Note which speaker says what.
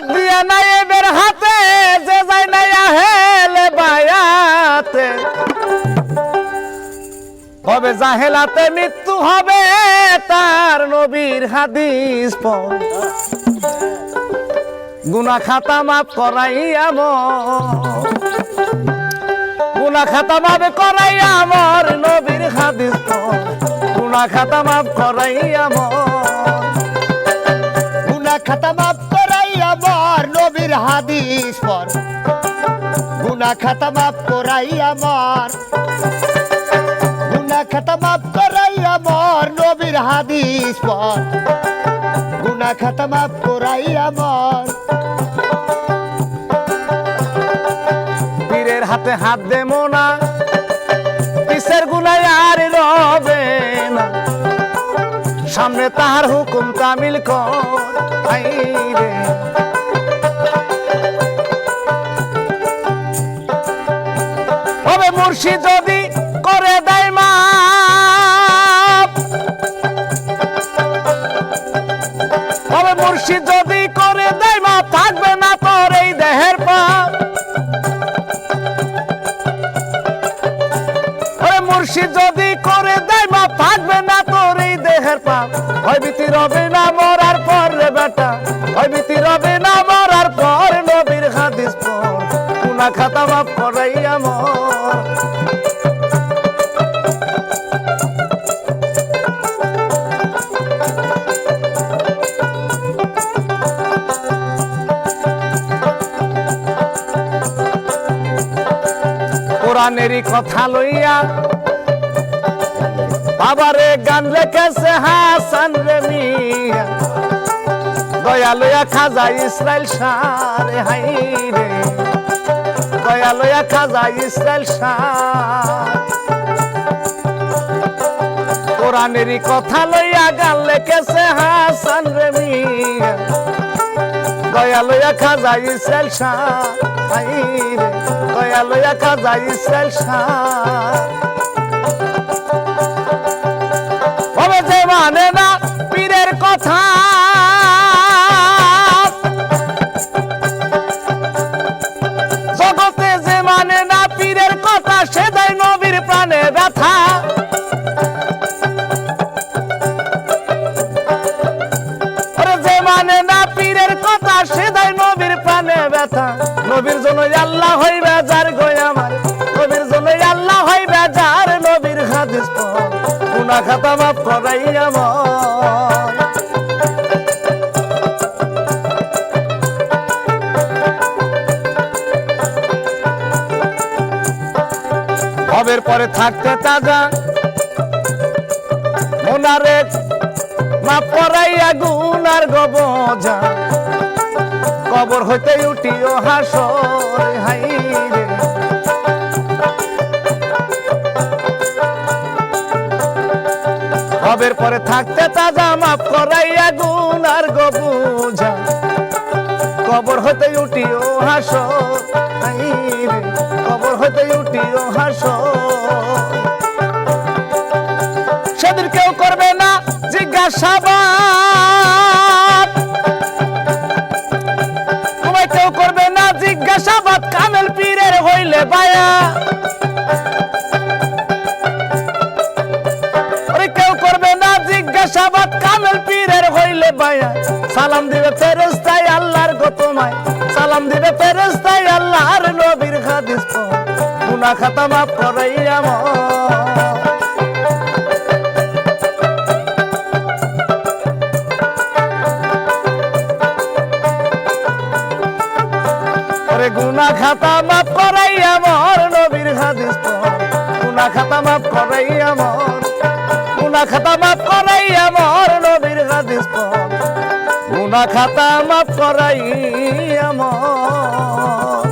Speaker 1: হাত দিয়া হাতে, যে যাই নাই জাহেলাতে মৃত্যু হবে, তার নবীর হাদিস পর গুনা খাতা মাপ করাইয়া গুনা খাতা মাপ করাইয়া আমার নবীর হাদিস গুনা খাতা মাপ করাইয়া
Speaker 2: গুনা খাতা মাপ আমার নবীর হাদিস পর। গুনা খাতা মাফ করাই আমার। গুনা খাতা মাফ করাই আমার নবীর হাদিস পর। গুনা খাতা মাফ করাই আমার।
Speaker 1: পীরের হাতে হাত দেবো না পিসের গুনায় আর রবে না। সামনে তাহার হুকুম তামিল কর রে মুর্শিদ যদি করে দেয় মাপ। তবে মুর্শিদ যদি করে দেয় মা থাকবে না তোর এই দেহের পাপ। ওরে মুর্শিদ যদি করে দেয় মা থাকবে না তোর এই দেহের পাপ। ভয়ভীতি রবে না কোরআনেরই কথা লইয়া। বাবারে গান লেখেছে হাসান রে মিয়া। দয়া লইয়া খাজা ইসরায়েল সারে হাই রে। দয়া লইয়া খাজা ইসরায়েল সার। কোরআনেরই কথা লইয়া গান লেখেছে হাসান রে মিয়া। দয়া লইয়া খাজা ইসরায়েল শাহ হাই রে। দয়া লইয়া খাজা ইসরায়েল শাহ জন্য আল্লাহ হইবে যার গই আমার। নবীর জন্য আল্লাহ হইবে যার নবীর হাদিস গুনা খাতা মাফ করাই আমার। ভবের পরে থাকতে তাজা? মোনারে মাপ করাইয়া গুনার গবজা। কবর হইতে উঠিও হাসর, হাই রে। হবের পরে থাকতে তাজা মাফ করাইয়া আর গবুজা কবর হইতে উঠিও হাসর সালাম দিবে ফেরেস্তাই আল্লাহর গতমায় সালাম দিবে ফেরেস্তাই আল্লাহর নবীর হাদিস গুনাহ খাতা মাফ করাই আমার ওরে গুনা খাতা মাফ করাই আমার নবীর হাদিস গুনা খাতা করাই আমার গুনা খাতা করাই আমার নবীর হাদিস পড় গুনা খাতা মাফ করাই আমার।